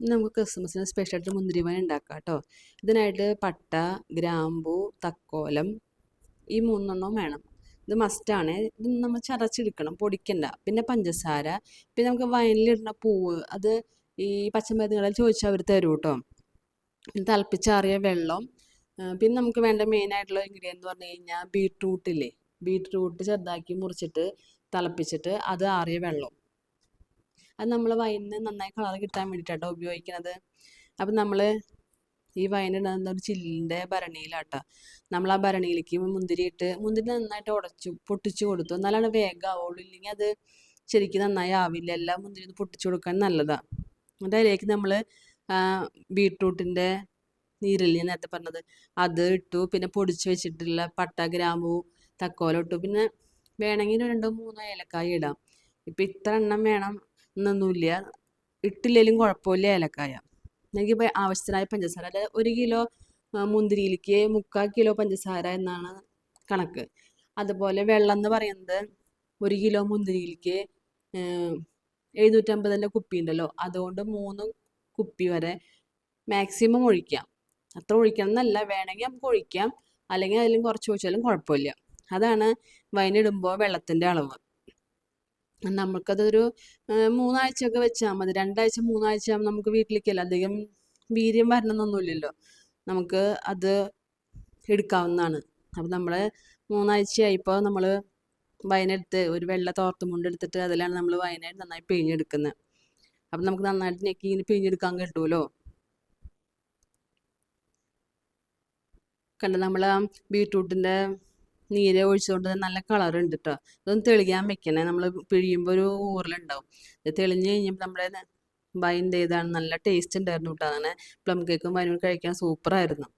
നമുക്ക് ക്രിസ്മസിന് സ്പെഷ്യലായിട്ട് മുന്തിരി വൈൻ ഉണ്ടാക്കാം കേട്ടോ. ഇതിനായിട്ട് പട്ട ഗ്രാമ്പു തക്കോലം ഈ മൂന്നെണ്ണവും വേണം. ഇത് മസ്റ്റാണ് ഇത് നമ്മൾ ചതച്ചെടുക്കണം പൊടിക്കണ്ട. പിന്നെ പഞ്ചസാര. പിന്നെ നമുക്ക് വയനിലിടുന്ന പൂവ്. അത് ഈ പച്ചമരുന്നുകളിൽ ചോദിച്ചാൽ അവർ തരും കേട്ടോ. തിളപ്പിച്ചാറിയ വെള്ളം. പിന്നെ നമുക്ക് വേണ്ട മെയിനായിട്ടുള്ള ഇൻഗ്രീഡിയൻ എന്ന് പറഞ്ഞു കഴിഞ്ഞാൽ ബീട്രൂട്ടില്ലേ ബീട്രൂട്ട് ചെറുതാക്കി മുറിച്ചിട്ട് തിളപ്പിച്ചിട്ട് അത് ആറിയ വെള്ളം. അത് നമ്മൾ വൈനിന് നന്നായി കളർ കിട്ടാൻ വേണ്ടിയിട്ടാട്ടോ ഉപയോഗിക്കുന്നത് അപ്പം നമ്മൾ ഈ വൈൻ ഇടുന്ന ഒരു ചില്ലിന്റെ ഭരണിയിലാട്ടോ. നമ്മൾ ആ ഭരണിയിലേക്ക് മുന്തിരി ഇട്ട് മുന്തിരി നന്നായിട്ട് ഉടച്ചു പൊട്ടിച്ചു കൊടുത്തു. എന്നാലാണ് വേഗം ആവുള്ളൂ. ഇല്ലെങ്കിൽ അത് ശരിക്കും നന്നായി ആവില്ല. എല്ലാം മുന്തിരി ഒന്ന് പൊട്ടിച്ചു കൊടുക്കാൻ നല്ലതാണ് എന്നിട്ട് അതിലേക്ക് നമ്മൾ ബീട്രൂട്ടിന്റെ നീരില്ലേ നേരത്തെ പറഞ്ഞത്? അത് ഇട്ടു. പിന്നെ പൊടിച്ച് വെച്ചിട്ടുള്ള പട്ട ഗ്രാമ്പൂ തക്കോല ഇട്ടു. പിന്നെ വേണമെങ്കിൽ രണ്ടോ മൂന്നോ ഏലക്കായ ഇടാം. ഇപ്പം ഇത്ര എണ്ണം വേണം എന്നൊന്നുമില്ല ഇട്ടില്ലെങ്കിലും കുഴപ്പമില്ല ഏലക്കായ. എനിക്ക് ആവശ്യത്തിനായ പഞ്ചസാര. അതായത് ഒരു കിലോ മുന്തിരിയിലേക്ക് മുക്കാൽ കിലോ പഞ്ചസാര എന്നാണ് കണക്ക്. അതുപോലെ വെള്ളം എന്ന് പറയുന്നത് ഒരു കിലോ മുന്തിരിയിലേക്ക് എഴുന്നൂറ്റമ്പതിന്റെ കുപ്പി ഉണ്ടല്ലോ. അതുകൊണ്ട് മൂന്ന് കുപ്പി വരെ മാക്സിമം ഒഴിക്കാം. അത്ര ഒഴിക്കണം എന്നല്ല. വേണമെങ്കിൽ നമുക്ക് ഒഴിക്കാം. അല്ലെങ്കിൽ അതിലും കുറച്ച് ഒഴിച്ചാലും കുഴപ്പമില്ല. അതാണ് വൈനിടുമ്പോൾ വെള്ളത്തിന്റെ അളവ്. നമുക്കതൊരു മൂന്നാഴ്ച മൂന്നാഴ്ചയൊക്കെ വെച്ചാൽ മതി. രണ്ടാഴ്ച മൂന്നാഴ്ച ആകുമ്പോൾ നമുക്ക് വീട്ടിലേക്കല്ല? അധികം വീര്യം വരണമെന്നൊന്നുമില്ലല്ലോ. നമുക്ക് അത് എടുക്കാവുന്നതാണ്. അപ്പം നമ്മൾ മൂന്നാഴ്ചയായിപ്പോൾ നമ്മൾ വയനെടുത്ത് ഒരു വെള്ള തോർത്തുമുണ്ട് എടുത്തിട്ട് അതിലാണ് നമ്മൾ വയനാട് നന്നായി പിഴിഞ്ഞെടുക്കുന്നത് അപ്പം നമുക്ക് നന്നായിട്ട് ഞെക്കി ഇങ്ങനെ പിഴിഞ്ഞെടുക്കാൻ കിട്ടുമല്ലോ കണ്ട? നമ്മൾ ആ ബീട്രൂട്ടിന്റെ നീര് ഒഴിച്ചുകൊണ്ട് നല്ല കളർ ഉണ്ട് കേട്ടോ ഇതൊന്ന് തെളിയാൻ വെക്കണേ. നമ്മൾ പിഴിയുമ്പോൾ ഒരു ഊറലുണ്ടാവും ഇത് തെളിഞ്ഞ് കഴിഞ്ഞപ്പോൾ നമ്മുടെ ബൈൻഡ് ഇതാണ് നല്ല ടേസ്റ്റ് ഉണ്ടായിരുന്നു കേട്ടോ അങ്ങനെ പ്ലം കേക്കും വൈനും കഴിക്കാൻ സൂപ്പറായിരുന്നു